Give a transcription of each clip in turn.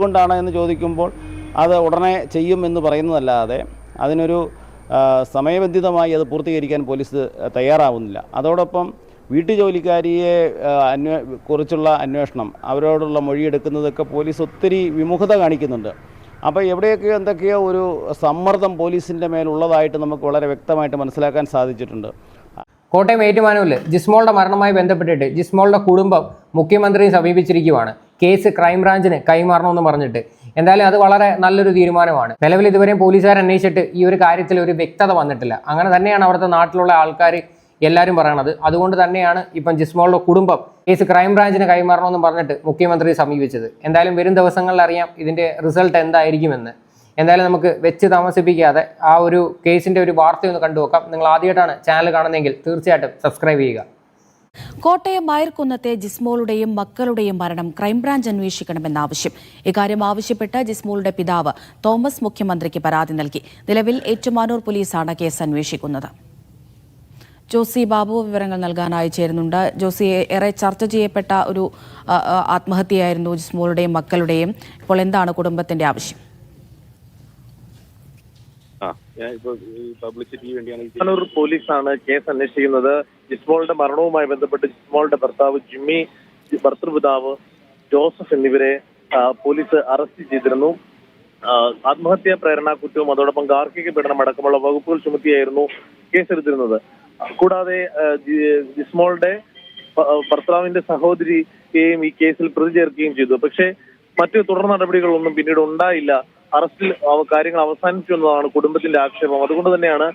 കൊണ്ടാണ് എന്ന് ചോദിക്കുമ്പോൾ അത് ഉടനെ ചെയ്യും എന്ന് പറയുന്നതല്ലാതെ അതിനൊരു സമയബന്ധിതമായി അത് പൂർത്തീകരിക്കാൻ പോലീസ് തയ്യാറാവുന്നില്ല. അതോടൊപ്പം വീട്ടുജോലിക്കാരിയെ അന്വേ കുറിച്ചുള്ള അന്വേഷണം അവരോടുള്ള മൊഴിയെടുക്കുന്നതൊക്കെ പോലീസ് ഒത്തിരി വിമുഖത കാണിക്കുന്നുണ്ട്. അപ്പോൾ എവിടെയൊക്കെ എന്തൊക്കെയോ ഒരു സമ്മർദ്ദം പോലീസിന്റെ മേലുള്ളതായിട്ട് നമുക്ക് വളരെ വ്യക്തമായിട്ട് മനസ്സിലാക്കാൻ സാധിച്ചിട്ടുണ്ട്. കോട്ടയം ഏറ്റുമാനൂരിൽ ജിസ്മോളുടെ മരണവുമായി ബന്ധപ്പെട്ടിട്ട് ജിസ്മോളുടെ കുടുംബം മുഖ്യമന്ത്രിയെ സമീപിച്ചിരിക്കുവാണ്. കേസ് ക്രൈംബ്രാഞ്ചിന് കൈമാറണമെന്ന് പറഞ്ഞിട്ട്. എന്തായാലും അത് വളരെ നല്ലൊരു തീരുമാനമാണ്. നിലവിൽ ഇതുവരെയും പോലീസുകാർ അന്വേഷിച്ചിട്ട് ഈ ഒരു കാര്യത്തിൽ ഒരു വ്യക്തത വന്നിട്ടില്ല. അങ്ങനെ തന്നെയാണ് അവിടുത്തെ നാട്ടിലുള്ള ആൾക്കാർ എല്ലാവരും പറയണത്. അതുകൊണ്ട് തന്നെയാണ് ഇപ്പം ജിസ്മോളുടെ കുടുംബം കേസ് ക്രൈംബ്രാഞ്ചിന് കൈമാറണമെന്ന് പറഞ്ഞിട്ട് മുഖ്യമന്ത്രിയെ സമീപിച്ചത്. എന്തായാലും വരും ദിവസങ്ങളിൽ അറിയാം ഇതിന്റെ റിസൾട്ട് എന്തായിരിക്കുമെന്ന്. എന്തായാലും നമുക്ക് വെച്ച് താമസിപ്പിക്കാതെ ആ ഒരു കേസിന്റെ ഒരു വാർത്തയൊന്ന് കണ്ടുവെക്കാം നിങ്ങൾ ആദ്യമായിട്ടാണ് ചാനൽ കാണുന്നതെങ്കിൽ തീർച്ചയായിട്ടും സബ്സ്ക്രൈബ് ചെയ്യുക. കോട്ടയം മായർക്കുന്നത്തെ ജിസ്മോളുടെയും മക്കളുടെയും മരണം ക്രൈംബ്രാഞ്ച് അന്വേഷിക്കണമെന്ന ആവശ്യം. ഇക്കാര്യം ആവശ്യപ്പെട്ട് ജിസ്മോളുടെ പിതാവ് തോമസ് മുഖ്യമന്ത്രിക്ക് പരാതി നൽകി. നിലവിൽ ഏറ്റുമാനൂർ പോലീസാണ് കേസ് അന്വേഷിക്കുന്നത്. ജോസി ബാബു വിവരങ്ങൾ നൽകാനായി ചേരുന്നുണ്ട്. ജോസി ഏറെ ചർച്ച ചെയ്യപ്പെട്ട ഒരു ആത്മഹത്യയായിരുന്നു ജിസ്മോളുടെയും മക്കളുടെയും. ഇപ്പോൾ എന്താണ് കുടുംബത്തിന്റെ ആവശ്യം? ആ ഞാൻ ഇപ്പൊ പബ്ലിസിറ്റിക്ക് വേണ്ടിയാണ് പോലീസാണ് കേസ് അന്വേഷിക്കുന്നത്. ജിസ്മോളുടെ മരണവുമായി ബന്ധപ്പെട്ട് ജിസ്മോളുടെ ഭർത്താവ് ജിമ്മി ഭർത്തൃപിതാവ് ജോസഫ് എന്നിവരെ പോലീസ് അറസ്റ്റ് ചെയ്തിരുന്നു. ആത്മഹത്യാ പ്രേരണ കുറ്റവും അതോടൊപ്പം ഗാർഹിക പീഡനം അടക്കമുള്ള വകുപ്പുകൾ ചുമത്തിയായിരുന്നു കേസെടുത്തിരുന്നത്. കൂടാതെ ജിസ്മോളുടെ ഭർത്താവിന്റെ സഹോദരിയെയും ഈ കേസിൽ പ്രതി ചേർക്കുകയും ചെയ്തു. പക്ഷേ മറ്റു തുടർ നടപടികളൊന്നും പിന്നീട് ഉണ്ടായില്ല. അറസ്റ്റിൽ കാര്യങ്ങൾ അവസാനിച്ചു എന്നതാണ് കുടുംബത്തിന്റെ ആക്ഷേപം. അതുകൊണ്ട് തന്നെയാണ്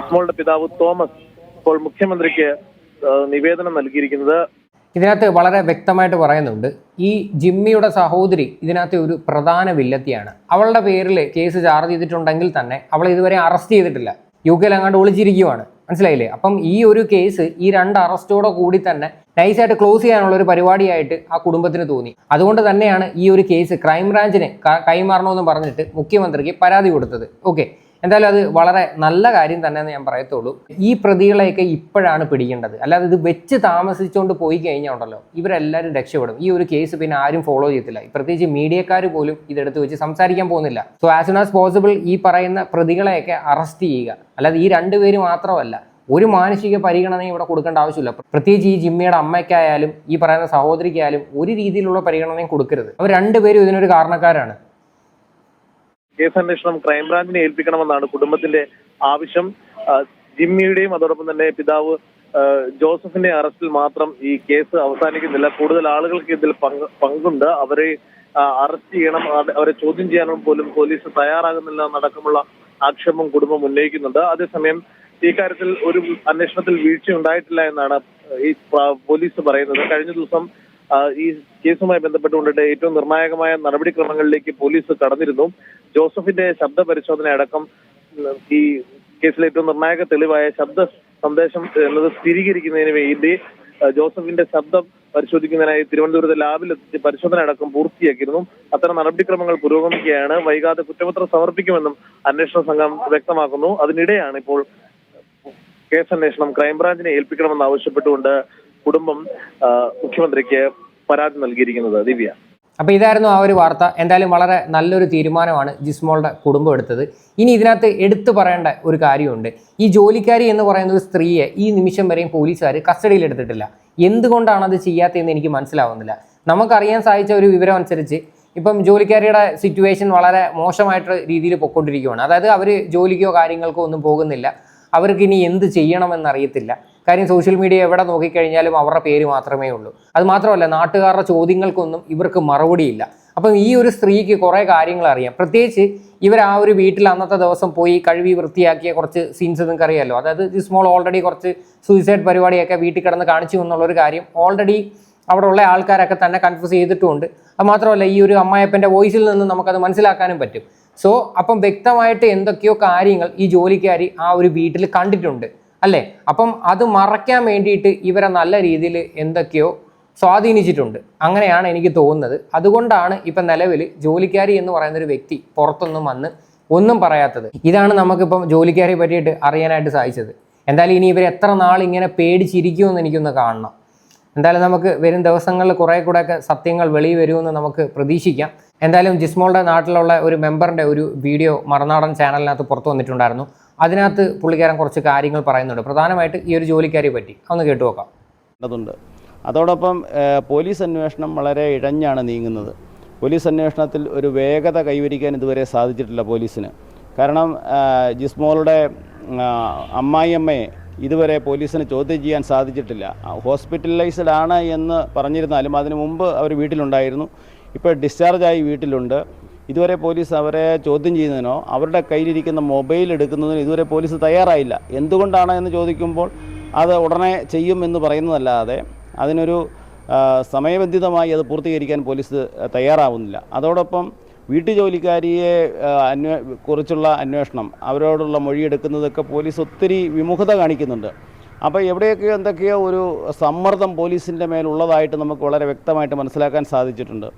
ഇസ്മോളുടെ പിതാവ് തോമസ് ഇപ്പോൾ മുഖ്യമന്ത്രിക്ക് നിവേദനം നൽകിയിരിക്കുന്നത് ഇതിനകത്ത് വളരെ വ്യക്തമായിട്ട് പറയുന്നുണ്ട്. ഈ ജിമ്മിയുടെ സഹോദരി ഇതിനകത്ത് ഒരു പ്രധാന വില്ലത്തിയാണ്. അവളുടെ പേരിൽ കേസ് ചാർജ് ചെയ്തിട്ടുണ്ടെങ്കിൽ തന്നെ അവളെ ഇതുവരെ അറസ്റ്റ് ചെയ്തിട്ടില്ല. യു കെയിൽ അങ്ങാണ്ട് ഒളിച്ചിരിക്കുവാണ്. മനസ്സിലായില്ലേ? അപ്പം ഈ ഒരു കേസ് ഈ രണ്ട് അറസ്റ്റോടെ കൂടി തന്നെ നൈസായിട്ട് ക്ലോസ് ചെയ്യാനുള്ള ഒരു പരിപാടിയായിട്ട് ആ കുടുംബത്തിന് തോന്നി. അതുകൊണ്ട് തന്നെയാണ് ഈ ഒരു കേസ് ക്രൈംബ്രാഞ്ചിന് കൈമാറണമെന്ന് പറഞ്ഞിട്ട് മുഖ്യമന്ത്രിക്ക് പരാതി കൊടുത്തത്. ഓക്കെ. എന്തായാലും അത് വളരെ നല്ല കാര്യം തന്നെ എന്ന് ഞാൻ പറയത്തുള്ളൂ. ഈ പ്രതികളെയൊക്കെ ഇപ്പോഴാണ് പിടിക്കേണ്ടത്. അല്ലാതെ ഇത് വെച്ച് താമസിച്ചുകൊണ്ട് പോയി കഴിഞ്ഞാൽ ഉണ്ടല്ലോ ഇവരെല്ലാവരും രക്ഷപ്പെടും. ഈ ഒരു കേസ് പിന്നെ ആരും ഫോളോ ചെയ്യത്തില്ല. പ്രത്യേകിച്ച് മീഡിയക്കാർ പോലും ഇതെടുത്ത് വെച്ച് സംസാരിക്കാൻ പോകുന്നില്ല. So as soon as possible ഈ പറയുന്ന പ്രതികളെയൊക്കെ അറസ്റ്റ് ചെയ്യുക. അല്ലാതെ ഈ രണ്ടുപേര് മാത്രമല്ല ഒരു മാനസിക പരിഗണന ഇവിടെ കൊടുക്കേണ്ട ആവശ്യമില്ല. പ്രത്യേകിച്ച് ഈ ജിമ്മിയുടെ അമ്മയ്ക്കായാലും ഈ പറയുന്ന സഹോദരിക്കായാലും ഒരു രീതിയിലുള്ള പരിഗണനയും കൊടുക്കരുത്. അവർ രണ്ടുപേരും ഇതിനൊരു കാരണക്കാരാണ്. കേസ് അന്വേഷണം ക്രൈംബ്രാഞ്ചിനെ ഏൽപ്പിക്കണമെന്നാണ് കുടുംബത്തിന്റെ ആവശ്യം. ജിമ്മിയുടെയും അതോടൊപ്പം തന്നെ പിതാവ് ജോസഫിന്റെ അറസ്റ്റിൽ മാത്രം ഈ കേസ് അവസാനിക്കുന്നില്ല. കൂടുതൽ ആളുകൾക്ക് ഇതിൽ പങ്ക് പങ്കുണ്ട്. അവരെ അറസ്റ്റ് ചെയ്യണം അവരെ ചോദ്യം ചെയ്യാനും പോലും പോലീസ് തയ്യാറാകുന്നില്ല എന്നടക്കമുള്ള ആക്ഷേപം കുടുംബം ഉന്നയിക്കുന്നുണ്ട്. അതേസമയം ഈ കാര്യത്തിൽ ഒരു അന്വേഷണത്തിൽ വീഴ്ച ഉണ്ടായിട്ടില്ല എന്നാണ് ഈ പോലീസ് പറയുന്നത്. കഴിഞ്ഞ ദിവസം ഈ കേസുമായി ബന്ധപ്പെട്ടുകൊണ്ടിട്ട് ഏറ്റവും നിർണായകമായ നടപടിക്രമങ്ങളിലേക്ക് പോലീസ് കടന്നിരുന്നു. ജോസഫിന്റെ ശബ്ദ പരിശോധന അടക്കം ഈ കേസിലെ ഏറ്റവും നിർണായക തെളിവായ ശബ്ദ സന്ദേശം എന്നത് സ്ഥിരീകരിക്കുന്നതിന് വേണ്ടി ജോസഫിന്റെ ശബ്ദം പരിശോധിക്കുന്നതിനായി തിരുവനന്തപുരത്തെ ലാബിൽ എത്തിച്ച് പരിശോധന അടക്കം പൂർത്തിയാക്കിയിരുന്നു. അത്തരം നടപടിക്രമങ്ങൾ പുരോഗമിക്കുകയാണ്. വൈകാതെ കുറ്റപത്രം സമർപ്പിക്കുമെന്നും അന്വേഷണ സംഘം വ്യക്തമാക്കുന്നു. അതിനിടെയാണ് ഇപ്പോൾ കേസന്വേഷണം ക്രൈംബ്രാഞ്ചിനെ ഏൽപ്പിക്കണമെന്ന് ആവശ്യപ്പെട്ടുകൊണ്ട് കുടുംബം മുഖ്യമന്ത്രിക്ക് പരാതി നൽകിയിരിക്കുന്നത് ദിവ്യ. അപ്പോൾ ഇതായിരുന്നു ആ ഒരു വാർത്ത. എന്തായാലും വളരെ നല്ലൊരു തീരുമാനമാണ് ജിസ്മോളുടെ കുടുംബം എടുത്തത്. ഇനി ഇതിനകത്ത് എടുത്തു പറയേണ്ട ഒരു കാര്യമുണ്ട്. ഈ ജോലിക്കാരി എന്ന് പറയുന്ന ഒരു സ്ത്രീയെ ഈ നിമിഷം വരെയും പോലീസുകാർ കസ്റ്റഡിയിൽ എടുത്തിട്ടില്ല. എന്തുകൊണ്ടാണ് അത് ചെയ്യാത്തതെന്ന് എനിക്ക് മനസ്സിലാവുന്നില്ല. നമുക്കറിയാൻ സാധിച്ച ഒരു വിവരം അനുസരിച്ച് ഇപ്പം ജോലിക്കാരിയുടെ സിറ്റുവേഷൻ വളരെ മോശമായിട്ടുള്ള രീതിയിൽ പൊക്കോണ്ടിരിക്കുകയാണ് അതായത് അവർ ജോലിക്കോ കാര്യങ്ങൾക്കോ ഒന്നും പോകുന്നില്ല. അവർക്ക് ഇനി എന്ത് ചെയ്യണമെന്നറിയത്തില്ല കാര്യം സോഷ്യൽ മീഡിയ എവിടെ നോക്കിക്കഴിഞ്ഞാലും അവരുടെ പേര് മാത്രമേ ഉള്ളൂ. അത് മാത്രമല്ല നാട്ടുകാരുടെ ചോദ്യങ്ങൾക്കൊന്നും ഇവർക്ക് മറുപടിയില്ല. അപ്പം ഈ ഒരു സ്ത്രീക്ക് കുറേ കാര്യങ്ങൾ അറിയാം. പ്രത്യേകിച്ച് ഇവർ ആ ഒരു വീട്ടിൽ അന്നത്തെ ദിവസം പോയി കഴുകി വൃത്തിയാക്കിയ കുറച്ച് സീൻസ് നിങ്ങൾക്ക് അറിയാമല്ലോ അതായത് ജിസ്മോൾ ഓൾറെഡി കുറച്ച് സൂയിസൈഡ് പരിപാടിയൊക്കെ വീട്ടിൽ കിടന്ന് കാണിച്ചു എന്നുള്ളൊരു കാര്യം ഓൾറെഡി അവിടെ ഉള്ള ആൾക്കാരൊക്കെ തന്നെ കൺഫ്യൂസ് ചെയ്തിട്ടുമുണ്ട് അത് മാത്രമല്ല ഈ ഒരു അമ്മായപ്പന്റെ വോയിസിൽ നിന്ന് നമുക്കത് മനസ്സിലാക്കാനും പറ്റും. സോ അപ്പം വ്യക്തമായിട്ട് എന്തൊക്കെയോ കാര്യങ്ങൾ ഈ ജോലിക്കാരി ആ ഒരു വീട്ടിൽ കണ്ടിട്ടുണ്ട്. അല്ലേ? അപ്പം അത് മറയ്ക്കാൻ വേണ്ടിയിട്ട് ഇവരെ നല്ല രീതിയിൽ എന്തൊക്കെയോ സ്വാധീനിച്ചിട്ടുണ്ട്. അങ്ങനെയാണ് എനിക്ക് തോന്നുന്നത്. അതുകൊണ്ടാണ് ഇപ്പം നിലവിൽ ജോലിക്കാരി എന്ന് പറയുന്ന ഒരു വ്യക്തി പുറത്തൊന്നും വന്ന് ഒന്നും പറയാത്തത്. ഇതാണ് നമുക്കിപ്പം ജോലിക്കാരെ പറ്റിയിട്ട് അറിയാനായിട്ട് സാധിച്ചത്. എന്തായാലും ഇനി ഇവർ എത്ര നാൾ ഇങ്ങനെ പേടിച്ചിരിക്കുമെന്ന് എനിക്കൊന്ന് കാണണം. എന്തായാലും നമുക്ക് വരും ദിവസങ്ങളിൽ കുറേ കൂടെയൊക്കെ സത്യങ്ങൾ വെളി വരുമെന്ന് നമുക്ക് പ്രതീക്ഷിക്കാം. എന്തായാലും ജിസ്മോളുടെ നാട്ടിലുള്ള ഒരു മെമ്പറിന്റെ ഒരു വീഡിയോ മറുനാടൻ ചാനലിനകത്ത് പുറത്തു വന്നിട്ടുണ്ടായിരുന്നു. അതിനകത്ത് പുള്ളിക്കാരൻ കുറച്ച് കാര്യങ്ങൾ പറയുന്നുണ്ട്. പ്രധാനമായിട്ട് ഈ ഒരു ജോലിക്കാരെ പറ്റി. ഒന്ന് കേട്ടു നോക്കാം. അതോടൊപ്പം പോലീസ് അന്വേഷണം വളരെ ഇഴഞ്ഞാണ് നീങ്ങുന്നത്. പോലീസ് അന്വേഷണത്തിൽ ഒരു വേഗത കൈവരിക്കാൻ ഇതുവരെ സാധിച്ചിട്ടില്ല പോലീസിന്. കാരണം ജിസ്മോളുടെ അമ്മായിയമ്മയെ ഇതുവരെ പോലീസിന് ചോദ്യം ചെയ്യാൻ സാധിച്ചിട്ടില്ല. ഹോസ്പിറ്റലൈസ്ഡ് ആണ് എന്ന് പറഞ്ഞിരുന്നാലും അതിനു മുമ്പ് അവർ വീട്ടിലുണ്ടായിരുന്നു. ഇപ്പോൾ ഡിസ്ചാർജായി വീട്ടിലുണ്ട്. ഇതുവരെ പോലീസ് അവരെ ചോദ്യം ചെയ്യുന്നതിനോ അവരുടെ കയ്യിലിരിക്കുന്ന മൊബൈൽ എടുക്കുന്നതിനോ ഇതുവരെ പോലീസ് തയ്യാറായില്ല. എന്തുകൊണ്ടാണ് എന്ന് ചോദിക്കുമ്പോൾ അത് ഉടനെ ചെയ്യും എന്ന് പറയുന്നതല്ലാതെ അതിനൊരു സമയബന്ധിതമായി അത് പൂർത്തീകരിക്കാൻ പോലീസ് തയ്യാറാവുന്നില്ല. അതോടൊപ്പം വീട്ടുജോലിക്കാരിയെ ജോലിക്കാരിയെ അന്വേ കുറിച്ചുള്ള അന്വേഷണം അവരോടുള്ള മൊഴിയെടുക്കുന്നതൊക്കെ പോലീസ് ഒത്തിരി വിമുഖത കാണിക്കുന്നുണ്ട്. അപ്പോൾ എവിടെയൊക്കെയോ എന്തൊക്കെയോ ഒരു സമ്മർദ്ദം പോലീസിന്റെ മേലുള്ളതായിട്ട് നമുക്ക് വളരെ വ്യക്തമായിട്ട് മനസ്സിലാക്കാൻ സാധിച്ചിട്ടുണ്ട്.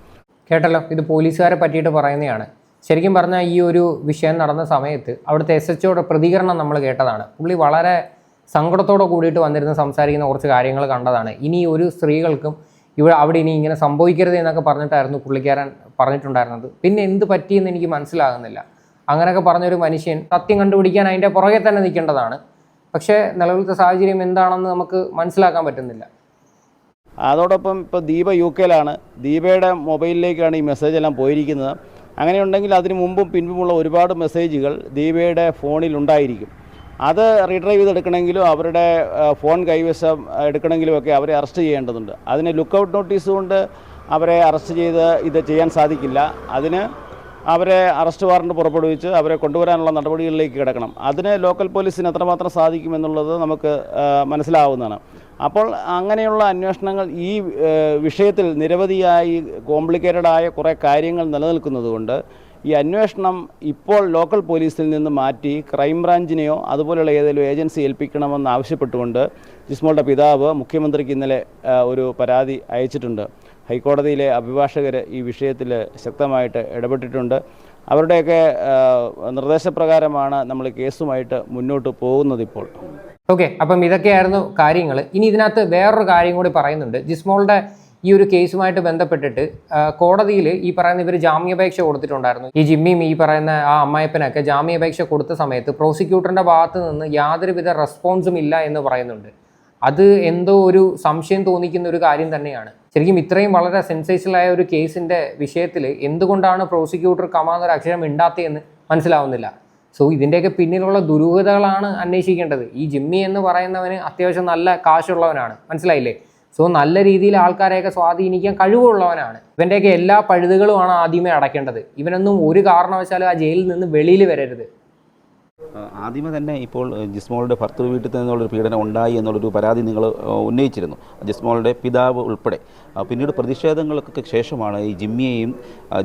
കേട്ടല്ലോ ഇത് പോലീസുകാരെ പറ്റിയിട്ട് പറയുന്നതാണ്. ശരിക്കും പറഞ്ഞാൽ ഈ ഒരു വിഷയം നടന്ന സമയത്ത് അവിടുത്തെ എസ് എച്ച് പ്രതികരണം നമ്മൾ കേട്ടതാണ്. പുള്ളി വളരെ സങ്കടത്തോടെ കൂടിയിട്ട് വന്നിരുന്ന് സംസാരിക്കുന്ന കുറച്ച് കാര്യങ്ങൾ കണ്ടതാണ്. ഇനി ഒരു സ്ത്രീകൾക്കും ഇവിടെ അവിടെ ഇനി ഇങ്ങനെ സംഭവിക്കരുത് എന്നൊക്കെ പറഞ്ഞിട്ടായിരുന്നു പുള്ളിക്കാരൻ പറഞ്ഞിട്ടുണ്ടായിരുന്നത്. പിന്നെ എന്ത് പറ്റിയെന്ന് എനിക്ക് മനസ്സിലാകുന്നില്ല. അങ്ങനെയൊക്കെ പറഞ്ഞൊരു മനുഷ്യൻ സത്യം കണ്ടുപിടിക്കാൻ അതിന്റെ പുറകെ തന്നെ നിൽക്കേണ്ടതാണ്. പക്ഷേ നിലവിലത്തെ സാഹചര്യം എന്താണെന്ന് നമുക്ക് മനസ്സിലാക്കാൻ പറ്റുന്നില്ല. അതോടൊപ്പം ഇപ്പോൾ ദീപ യു കെയിലാണ്. ദീപയുടെ മൊബൈലിലേക്കാണ് ഈ മെസ്സേജ് എല്ലാം പോയിരിക്കുന്നത്. അങ്ങനെയുണ്ടെങ്കിൽ അതിനു മുമ്പും പിൻപുമുള്ള ഒരുപാട് മെസ്സേജുകൾ ദീപയുടെ ഫോണിൽ ഉണ്ടായിരിക്കും. അത് റീഡ്രൈവ് ചെയ്തെടുക്കണമെങ്കിലും അവരുടെ ഫോൺ കൈവശം എടുക്കണമെങ്കിലും ഒക്കെ അവരെ അറസ്റ്റ് ചെയ്യേണ്ടതുണ്ട്. അതിന് ലുക്കൗട്ട് നോട്ടീസ് കൊണ്ട് അവരെ അറസ്റ്റ് ചെയ്ത് ഇത് ചെയ്യാൻ സാധിക്കില്ല. അതിന് അവരെ അറസ്റ്റ് വാറണ്ട് പുറപ്പെടുവിച്ച് അവരെ കൊണ്ടുവരാനുള്ള നടപടികളിലേക്ക് കിടക്കണം. അതിന് ലോക്കൽ പോലീസിന് എത്രമാത്രം സാധിക്കുമെന്നുള്ളത് നമുക്ക് മനസ്സിലാവുന്നതാണ്. അപ്പോൾ അങ്ങനെയുള്ള അന്വേഷണങ്ങൾ ഈ വിഷയത്തിൽ നിരവധിയായി കോംപ്ലിക്കേറ്റഡായ കുറേ കാര്യങ്ങൾ നിലനിൽക്കുന്നതുകൊണ്ട് ഈ അന്വേഷണം ഇപ്പോൾ ലോക്കൽ പോലീസിൽ നിന്ന് മാറ്റി ക്രൈംബ്രാഞ്ചിനെയോ അതുപോലെയുള്ള ഏതെങ്കിലും ഏജൻസി ഏൽപ്പിക്കണമെന്ന് ആവശ്യപ്പെട്ടുകൊണ്ട് ജിസ്മോളുടെ പിതാവ് മുഖ്യമന്ത്രിക്ക് ഇന്നലെ ഒരു പരാതി അയച്ചിട്ടുണ്ട്. ഹൈക്കോടതിയിലെ അഭിഭാഷകർ ഈ വിഷയത്തിൽ ശക്തമായിട്ട് ഇടപെട്ടിട്ടുണ്ട്. അവരുടെയൊക്കെ നിർദ്ദേശപ്രകാരമാണ് നമ്മൾ കേസുമായിട്ട് മുന്നോട്ട് പോകുന്നത് ഇപ്പോൾ ഓക്കെ അപ്പം ഇതൊക്കെയായിരുന്നു കാര്യങ്ങൾ ഇനി ഇതിനകത്ത് വേറൊരു കാര്യം കൂടി പറയുന്നുണ്ട്. ജിസ്മോളുടെ ഈ ഒരു കേസുമായിട്ട് ബന്ധപ്പെട്ടിട്ട് കോടതിയിൽ ഈ പറയുന്ന ഇവർ ജാമ്യാപേക്ഷ കൊടുത്തിട്ടുണ്ടായിരുന്നു. ഈ ജിമ്മിയും ഈ പറയുന്ന ആ അമ്മായപ്പനൊക്കെ ജാമ്യാപേക്ഷ കൊടുത്ത സമയത്ത് പ്രോസിക്യൂട്ടറിന്റെ ഭാഗത്ത് നിന്ന് യാതൊരുവിധ റെസ്പോൺസും ഇല്ല എന്ന് പറയുന്നുണ്ട്. അത് എന്തോ ഒരു സംശയം തോന്നിക്കുന്ന ഒരു കാര്യം തന്നെയാണ്. ശരിക്കും ഇത്രയും വളരെ സെൻസേഷനായ ഒരു കേസിന്റെ വിഷയത്തിൽ എന്തുകൊണ്ടാണ് പ്രോസിക്യൂട്ടർ കമാന്നൊരു അക്ഷരം ഇണ്ടാത്തതെന്ന് മനസ്സിലാവുന്നില്ല. സോ ഇതിന്റെയൊക്കെ പിന്നിലുള്ള ദുരൂഹതകളാണ് അന്വേഷിക്കേണ്ടത്. ഈ ജിമ്മി എന്ന് പറയുന്നവന് അത്യാവശ്യം നല്ല കാശുള്ളവനാണ്. മനസ്സിലായില്ലേ? സോ നല്ല രീതിയിൽ ആൾക്കാരെയൊക്കെ സ്വാധീനിക്കാൻ കഴിവുള്ളവനാണ്. ഇവന്റെയൊക്കെ എല്ലാ പഴുതുകളുമാണ് ആദ്യമേ അടയ്ക്കേണ്ടത്. ഇവനൊന്നും ഒരു കാരണവശാലും ആ ജയിലിൽ നിന്ന് വെളിയിൽ വരരുത്. ആദ്യമേ തന്നെ ഇപ്പോൾ ജിസ്മോളുടെ ഭർത്തൃ വീട്ടിൽ നിന്നുള്ളൊരു പീഡനം ഉണ്ടായി എന്നുള്ളൊരു പരാതി നിങ്ങൾ ഉന്നയിച്ചിരുന്നു. ജിസ്മോളുടെ പിതാവ് ഉൾപ്പെടെ. പിന്നീട് പ്രതിഷേധങ്ങൾക്കൊക്കെ ശേഷമാണ് ഈ ജിമ്മിയെയും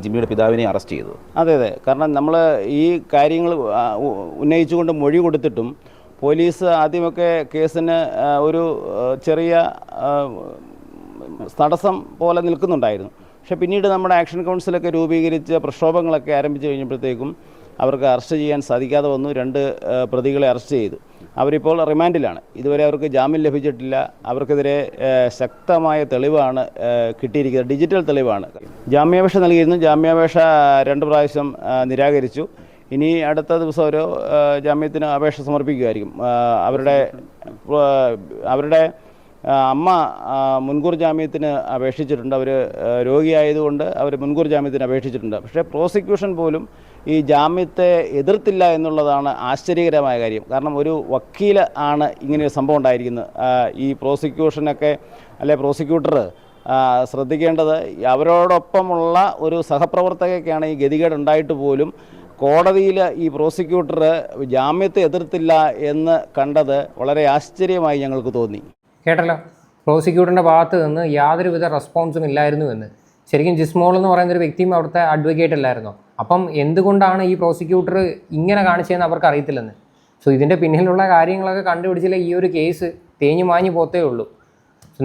ജിമ്മിയുടെ പിതാവിനെയും അറസ്റ്റ് ചെയ്തത്. അതെ അതെ. കാരണം നമ്മൾ ഈ കാര്യങ്ങൾ ഉന്നയിച്ചുകൊണ്ട് മൊഴി കൊടുത്തിട്ടും പോലീസ് ആദ്യമൊക്കെ കേസിന് ഒരു ചെറിയ തടസ്സം പോലെ നിൽക്കുന്നുണ്ടായിരുന്നു. പക്ഷെ പിന്നീട് നമ്മുടെ ആക്ഷൻ കൗൺസിലൊക്കെ രൂപീകരിച്ച് പ്രക്ഷോഭങ്ങളൊക്കെ ആരംഭിച്ചു കഴിഞ്ഞപ്പോഴത്തേക്കും അവർക്ക് അറസ്റ്റ് ചെയ്യാൻ സാധിക്കാതെ വന്നു. രണ്ട് പ്രതികളെ അറസ്റ്റ് ചെയ്തു. അവരിപ്പോൾ റിമാൻഡിലാണ്. ഇതുവരെ അവർക്ക് ജാമ്യം ലഭിച്ചിട്ടില്ല. അവർക്കെതിരെ ശക്തമായ തെളിവാണ് കിട്ടിയിരിക്കുന്നത്. ഡിജിറ്റൽ തെളിവാണ്. ജാമ്യാപേക്ഷ നൽകിയിരുന്നു. ജാമ്യാപേക്ഷ രണ്ട് പ്രാവശ്യം നിരാകരിച്ചു. ഇനി അടുത്ത ദിവസം ഒരു ജാമ്യത്തിന് അപേക്ഷ സമർപ്പിക്കുമായിരിക്കും. അവരുടെ അവരുടെ അമ്മ മുൻകൂർ ജാമ്യത്തിന് അപേക്ഷിച്ചിട്ടുണ്ട്. അവർ രോഗിയായതുകൊണ്ട് അവർ മുൻകൂർ ജാമ്യത്തിന് അപേക്ഷിച്ചിട്ടുണ്ട്. പക്ഷേ പ്രോസിക്യൂഷൻ പോലും ഈ ജാമ്യത്തെ എതിർത്തില്ല എന്നുള്ളതാണ് ആശ്ചര്യകരമായ കാര്യം. കാരണം ഒരു വക്കീൽ ആണ് ഇങ്ങനെ ഒരു സംഭവം ഉണ്ടായിരിക്കുന്നത്. ഈ പ്രോസിക്യൂഷനൊക്കെ അല്ലെ പ്രോസിക്യൂട്ടർ ശ്രദ്ധിക്കേണ്ടത് അവരോടൊപ്പമുള്ള ഒരു സഹപ്രവർത്തകയ്ക്കാണ് ഈ ഗതികേട് ഉണ്ടായിട്ട് പോലും കോടതിയിൽ ഈ പ്രോസിക്യൂട്ടർ ജാമ്യത്തെ എതിർത്തില്ല എന്ന് കണ്ടത് വളരെ ആശ്ചര്യമായി ഞങ്ങൾക്ക് തോന്നി. കേട്ടല്ലോ? പ്രോസിക്യൂട്ടറിന്റെ ഭാഗത്ത് നിന്ന് യാതൊരുവിധ റെസ്പോൺസും ഇല്ലായിരുന്നു എന്ന്. ശരിക്കും ജിസ്മോൾ എന്ന് പറയുന്ന ഒരു വ്യക്തിയും അവിടുത്തെ അഡ്വക്കേറ്റ് അല്ലായിരുന്നോ? അപ്പം എന്തുകൊണ്ടാണ് ഈ പ്രോസിക്യൂട്ടർ ഇങ്ങനെ കാണിച്ചതെന്ന് അവർക്ക് അറിയത്തില്ലെന്ന് സോ ഇതിന്റെ പിന്നിലുള്ള കാര്യങ്ങളൊക്കെ കണ്ടുപിടിച്ചില്ല ഈ ഒരു കേസ് തേഞ്ഞു മാഞ്ഞു പോത്തേ ഉള്ളൂ.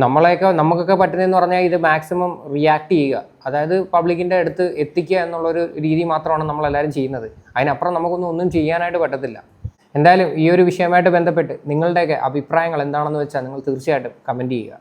നമ്മളെയൊക്കെ നമുക്കൊക്കെ പറ്റുന്നതെന്ന് പറഞ്ഞാൽ ഇത് മാക്സിമം റിയാക്ട് ചെയ്യുക. അതായത് പബ്ലിക്കിന്റെ അടുത്ത് എത്തിക്കുക എന്നുള്ളൊരു രീതി മാത്രമാണ് നമ്മളെല്ലാവരും ചെയ്യുന്നത്. അതിനപ്പുറം നമുക്കൊന്നും ഒന്നും ചെയ്യാനായിട്ട് പറ്റത്തില്ല. എന്തായാലും ഈ ഒരു വിഷയമായിട്ട് ബന്ധപ്പെട്ട് നിങ്ങളുടെയൊക്കെ അഭിപ്രായങ്ങൾ എന്താണെന്ന് വെച്ചാൽ നിങ്ങൾ തീർച്ചയായിട്ടും കമന്റ് ചെയ്യുക.